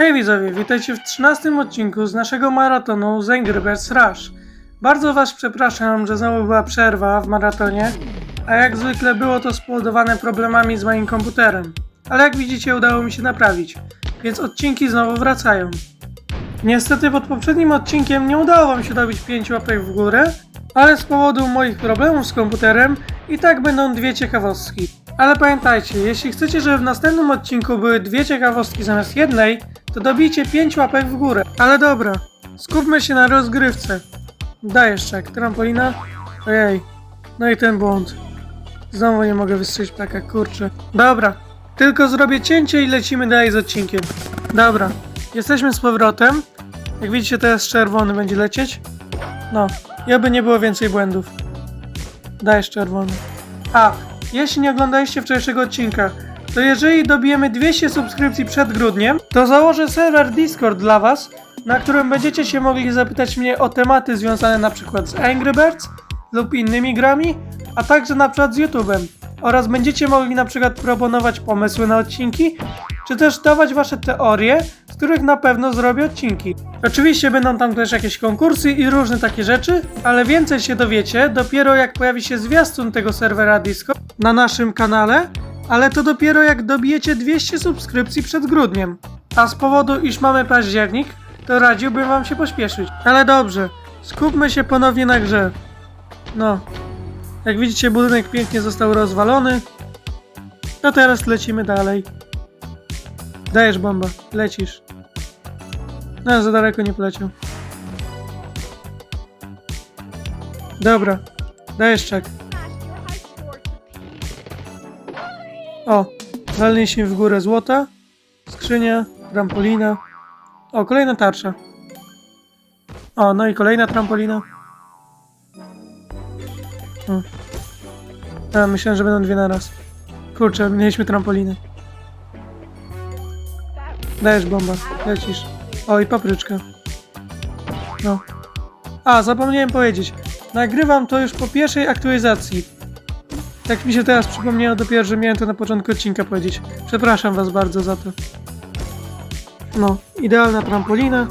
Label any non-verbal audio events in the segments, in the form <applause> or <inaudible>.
Hej widzowie, witajcie w 13 odcinku z naszego maratonu z Angry Birds Rush. Bardzo was przepraszam, że znowu była przerwa w maratonie, a jak zwykle było to spowodowane problemami z moim komputerem. Ale jak widzicie udało mi się naprawić, więc odcinki znowu wracają. Niestety pod poprzednim odcinkiem nie udało wam się dobić 5 łapek w górę, ale z powodu moich problemów z komputerem i tak będą dwie ciekawostki. Ale pamiętajcie, jeśli chcecie, żeby w następnym odcinku były dwie ciekawostki zamiast jednej, to dobijcie 5 łapek w górę. Ale dobra, skupmy się na rozgrywce. Dajesz czek, trampolina? Ojej, no i ten błąd. Znowu nie mogę wystrzelić ptaka, kurczę. Dobra, tylko zrobię cięcie i lecimy dalej z odcinkiem. Dobra, jesteśmy z powrotem. Jak widzicie, teraz czerwony będzie lecieć. No, i oby nie było więcej błędów. Dajesz czerwony. A, jeśli nie oglądaliście wczorajszego odcinka, to jeżeli dobijemy 200 subskrypcji przed grudniem, to założę serwer Discord dla Was, na którym będziecie się mogli zapytać mnie o tematy związane na przykład z Angry Birds lub innymi grami, a także na przykład z YouTube'em. Oraz będziecie mogli na przykład proponować pomysły na odcinki, czy też dawać Wasze teorie, z których na pewno zrobię odcinki. Oczywiście będą tam też jakieś konkursy i różne takie rzeczy, ale więcej się dowiecie dopiero jak pojawi się zwiastun tego serwera Discord na naszym kanale, ale to dopiero jak dobijecie 200 subskrypcji przed grudniem. A z powodu, iż mamy październik, to radziłbym wam się pośpieszyć. Ale dobrze, skupmy się ponownie na grze. No, jak widzicie budynek pięknie został rozwalony. No teraz lecimy dalej. Dajesz bomba, lecisz. No, za daleko nie poleciał. Dobra, dajesz czek. O, walnęliśmy w górę złota, skrzynia, trampolina. O, kolejna tarcza. O, no i kolejna trampolina. O. A, myślałem, że będą dwie na raz. Kurczę, mieliśmy trampolinę. Dajesz bomba, lecisz. O, i papryczka. No. A, zapomniałem powiedzieć. Nagrywam to już po pierwszej aktualizacji. Tak mi się teraz przypomniało dopiero, że miałem to na początku odcinka powiedzieć. Przepraszam was bardzo za to. No, idealna trampolina.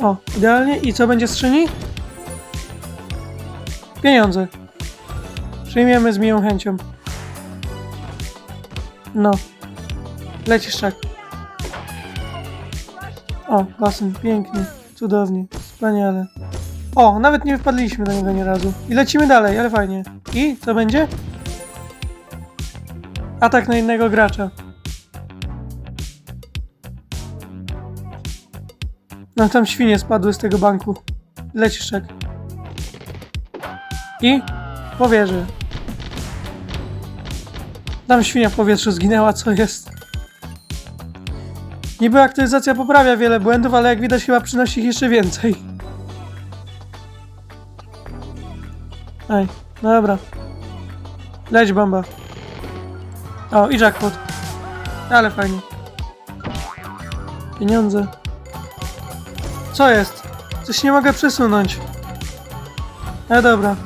O, idealnie. I co będzie z? Pieniądze. Przyjmiemy z miłą chęcią. No. Lecisz czak. O, basen, pięknie, cudownie, wspaniale. O, nawet nie wpadliśmy do niego nie razu. I lecimy dalej, ale fajnie. I co będzie? Atak na innego gracza. No tam świnie spadły z tego banku. Lecisz czek. I powierzy. Tam świnia w powietrzu zginęła, co jest? Niby aktualizacja poprawia wiele błędów, ale jak widać chyba przynosi ich jeszcze więcej. Ej, no dobra. Leć bomba. O, i jackpot. Ale fajnie. Pieniądze. Co jest? Coś nie mogę przesunąć. No dobra.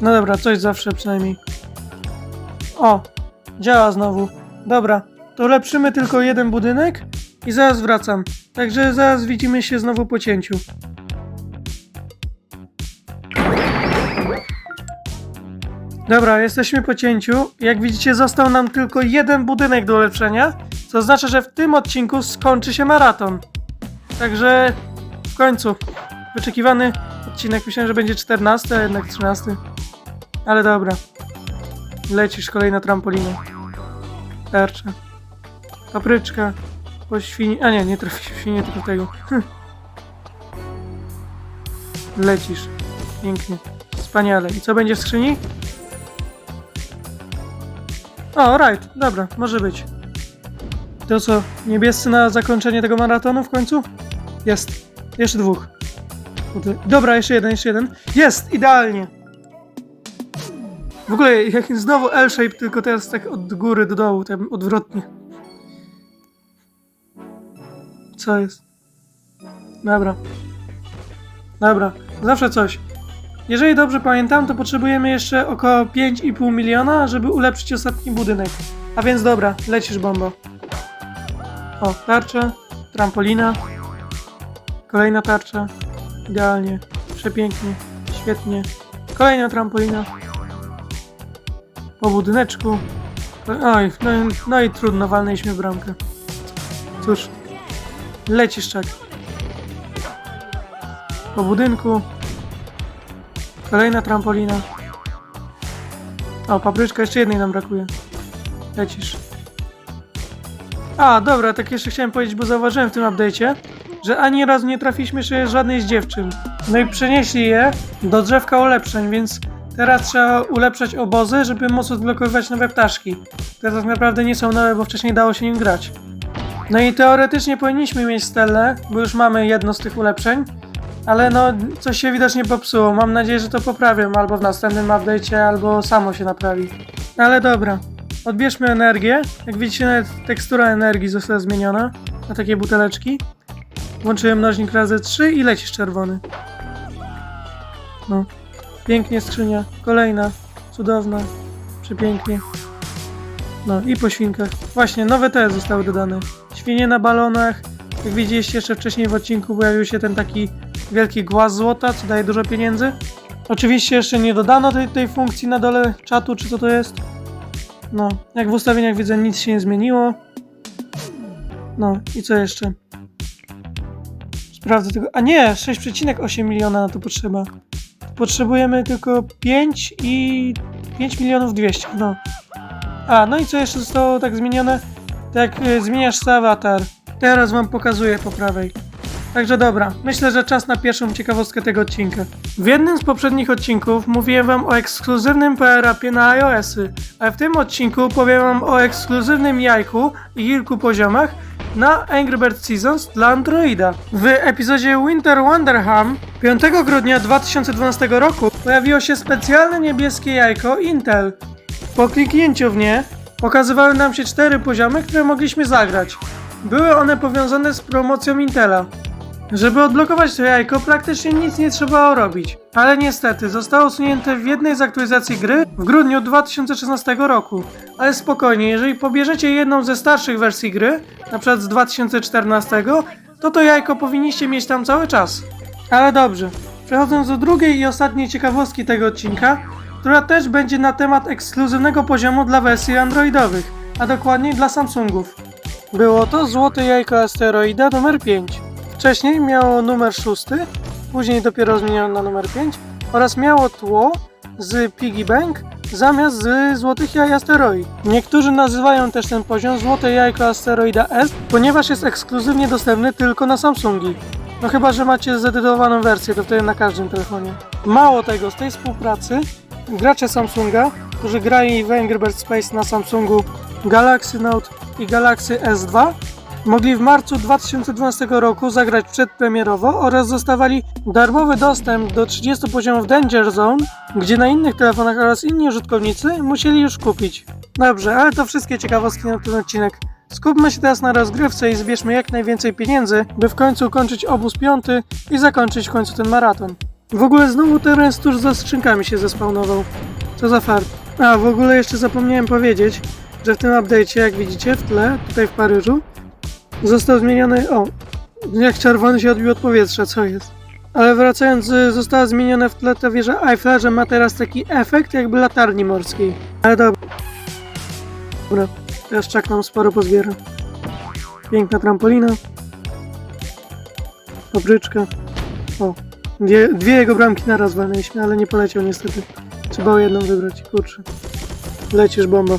No dobra, coś zawsze przynajmniej. O, działa znowu. Dobra, to ulepszymy tylko jeden budynek i zaraz wracam. Także zaraz widzimy się znowu po cięciu. Dobra, jesteśmy po cięciu. Jak widzicie, został nam tylko jeden budynek do ulepszenia, co oznacza, że w tym odcinku skończy się maraton. Także w końcu wyczekiwany odcinek. Myślałem, że będzie 14, a jednak 13. Ale dobra. Lecisz kolejna trampolina. Tarcza. Papryczka. Po świni... A nie, nie trafi w świnie, tylko tego. <laughs> Lecisz. Pięknie. Wspaniale. I co będzie w skrzyni? O, right. Dobra, może być. To co, niebiescy na zakończenie tego maratonu w końcu? Jest. Jeszcze dwóch. Kurde. Dobra, jeszcze jeden, jeszcze jeden. Jest! Idealnie! W ogóle jak znowu L-shape, tylko teraz tak od góry do dołu, tak odwrotnie. Co jest? Dobra. Dobra, zawsze coś. Jeżeli dobrze pamiętam, to potrzebujemy jeszcze około 5,5 miliona, żeby ulepszyć ostatni budynek. A więc dobra, lecisz bombo. O, tarcza, trampolina, kolejna tarcza, idealnie, przepięknie, świetnie, kolejna trampolina, po budyneczku, oj, no, no i trudno, walnęliśmy bramkę. Cóż, lecisz czak. Po budynku, kolejna trampolina, o, papryczka, jeszcze jednej nam brakuje. Lecisz. A, dobra, tak jeszcze chciałem powiedzieć, bo zauważyłem w tym update'cie, że ani razu nie trafiliśmy jeszcze żadnej z dziewczyn. No i przenieśli je do drzewka ulepszeń, więc teraz trzeba ulepszać obozy, żeby móc odblokowywać nowe ptaszki. Te tak naprawdę nie są nowe, bo wcześniej dało się nim grać. No i teoretycznie powinniśmy mieć Stellę, bo już mamy jedno z tych ulepszeń, ale no coś się widocznie popsuło. Mam nadzieję, że to poprawią albo w następnym update'cie, albo samo się naprawi. Ale dobra, odbierzmy energię. Jak widzicie, nawet tekstura energii została zmieniona na takie buteleczki. Włączyłem mnożnik razy 3 i lecisz czerwony. No, pięknie skrzynia. Kolejna, cudowna, przepięknie. No i po świnkach. Właśnie, nowe te zostały dodane. Świnie na balonach. Jak widzieliście jeszcze wcześniej w odcinku pojawił się ten taki wielki głaz złota, co daje dużo pieniędzy. Oczywiście jeszcze nie dodano tej, tej funkcji na dole czatu, czy co to jest. No, jak w ustawieniach widzę, nic się nie zmieniło. No, i co jeszcze? Sprawdzę tego. A nie, 6,8 miliona na to potrzeba. Potrzebujemy tylko 5 i 5 milionów 200, no. A, no i co jeszcze zostało tak zmienione? Tak, y, zmieniasz awatar. Teraz wam pokazuję po prawej. Także dobra, myślę, że czas na pierwszą ciekawostkę tego odcinka. W jednym z poprzednich odcinków mówiłem wam o ekskluzywnym PRAP-ie na iOS-y, a w tym odcinku powiem wam o ekskluzywnym jajku i kilku poziomach na Angry Birds Seasons dla Androida. W epizodzie Winter Wonderham 5 grudnia 2012 roku pojawiło się specjalne niebieskie jajko Intel. Po kliknięciu w nie pokazywały nam się cztery poziomy, które mogliśmy zagrać. Były one powiązane z promocją Intela. Żeby odblokować to jajko, praktycznie nic nie trzeba robić. Ale niestety, zostało usunięte w jednej z aktualizacji gry w grudniu 2016 roku. Ale spokojnie, jeżeli pobierzecie jedną ze starszych wersji gry, przykład z 2014, to to jajko powinniście mieć tam cały czas. Ale dobrze, przechodząc do drugiej i ostatniej ciekawostki tego odcinka, która też będzie na temat ekskluzywnego poziomu dla wersji androidowych, a dokładniej dla Samsungów. Było to złote jajko asteroida numer 5. Wcześniej miało numer 6, później dopiero zmieniono na numer 5 oraz miało tło z Piggy Bank zamiast z złotych jaj asteroid. Niektórzy nazywają też ten poziom złote jajko asteroida S, ponieważ jest ekskluzywnie dostępny tylko na Samsungi. No chyba, że macie zedytowaną wersję, to wtedy na każdym telefonie. Mało tego, z tej współpracy gracze Samsunga, którzy grali w Angry Birds Space na Samsungu Galaxy Note i Galaxy S2, mogli w marcu 2012 roku zagrać przedpremierowo oraz dostawali darmowy dostęp do 30 poziomów Danger Zone, gdzie na innych telefonach oraz inni użytkownicy musieli już kupić. Dobrze, ale to wszystkie ciekawostki na ten odcinek. Skupmy się teraz na rozgrywce i zbierzmy jak najwięcej pieniędzy, by w końcu ukończyć obóz piąty i zakończyć w końcu ten maraton. W ogóle znowu teren tuż za skrzynkami się zespawnował. Co za fart. A, w ogóle jeszcze zapomniałem powiedzieć, że w tym update'cie, jak widzicie w tle, tutaj w Paryżu, został zmieniony... O, jak czerwony się odbił od powietrza, co jest? Ale wracając, y, została zmieniona w tle ta wieża Eiffla, że ma teraz taki efekt jakby latarni morskiej. Ale dobra. Dobra, teraz czak nam sporo pozbiera. Piękna trampolina. Papryczka. O, dwie, dwie jego bramki naraz walnęliśmy, ale nie poleciał niestety. Trzeba jedną wybrać, kurczę. Lecisz bomba.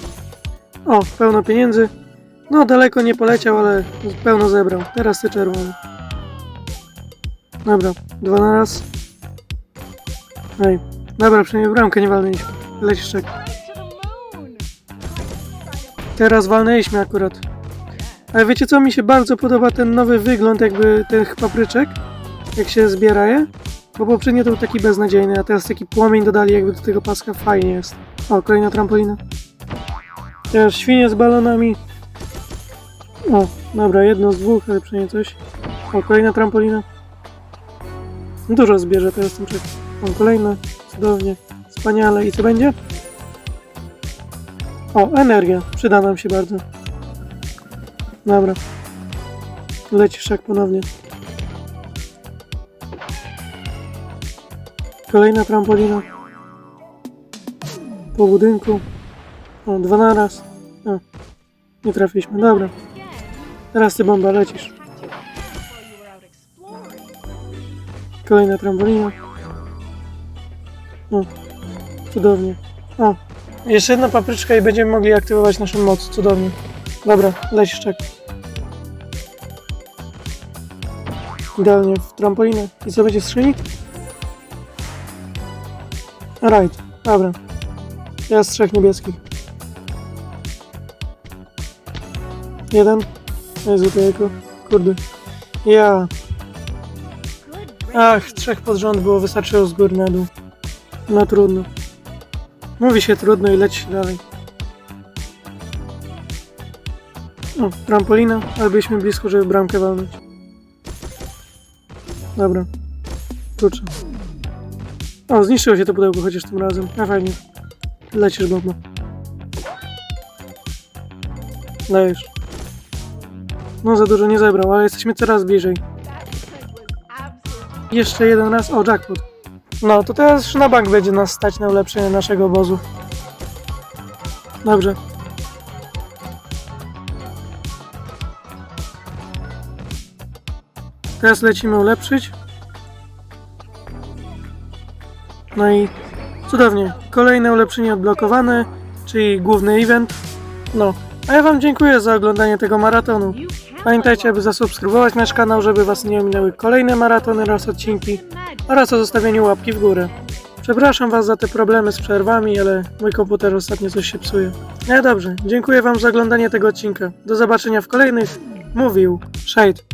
O, pełno pieniędzy. No, daleko nie poleciał, ale pełno zebrał. Teraz ty czerwony. Dobra, dwa na raz. Ej, dobra, przynajmniej bramkę nie walnęliśmy. Lecisz czek. Teraz walnęliśmy akurat. Ale wiecie co, mi się bardzo podoba ten nowy wygląd jakby tych papryczek, jak się zbiera je. Bo poprzednio to był taki beznadziejny, a teraz taki płomień dodali jakby do tego paska, fajnie jest. O, kolejna trampolina. Teraz świnie z balonami. O, dobra, jedno z dwóch, ale przynajmniej coś. O, kolejna trampolina. Dużo zbierze teraz ten czek. O, kolejna. cudownie. Wspaniale. I co będzie? O, energia. Przyda nam się bardzo. Dobra. Lecisz jak ponownie. Kolejna trampolina. Po budynku. O, dwa na raz. O, nie trafiliśmy. Dobra. Teraz ty bomba lecisz. Kolejna trampolina. O, cudownie. O, jeszcze jedna papryczka i będziemy mogli aktywować naszą moc. Cudownie. Dobra, lecisz czek. Idealnie w trampolinę. I co będzie w skrzyni? Right, dobra. Ja z trzech niebieskich. Jeden. Jezu, to jako. Kurde. Ja. Ach, trzech pod rząd było, wystarczyło z góry na dół. No trudno. Mówi się trudno i leci się dalej. O, trampolina, ale byliśmy blisko, żeby bramkę walnąć. Dobra. Klucze. O, zniszczyło się to pudełko chociaż tym razem. A fajnie. Lecisz, bomba. Dajesz. No za dużo nie zebrał, ale jesteśmy coraz bliżej. Jeszcze jeden raz. O, jackpot. No, to teraz już na bank będzie nas stać na ulepszenie naszego obozu. Dobrze. Teraz lecimy ulepszyć. No i cudownie. Kolejne ulepszenie odblokowane, czyli główny event. No, a ja Wam dziękuję za oglądanie tego maratonu. Pamiętajcie, aby zasubskrybować nasz kanał, żeby Was nie ominęły kolejne maratony oraz odcinki oraz o zostawieniu łapki w górę. Przepraszam Was za te problemy z przerwami, ale mój komputer ostatnio coś się psuje. No dobrze, dziękuję Wam za oglądanie tego odcinka. Do zobaczenia w kolejnych. Mówił Shade.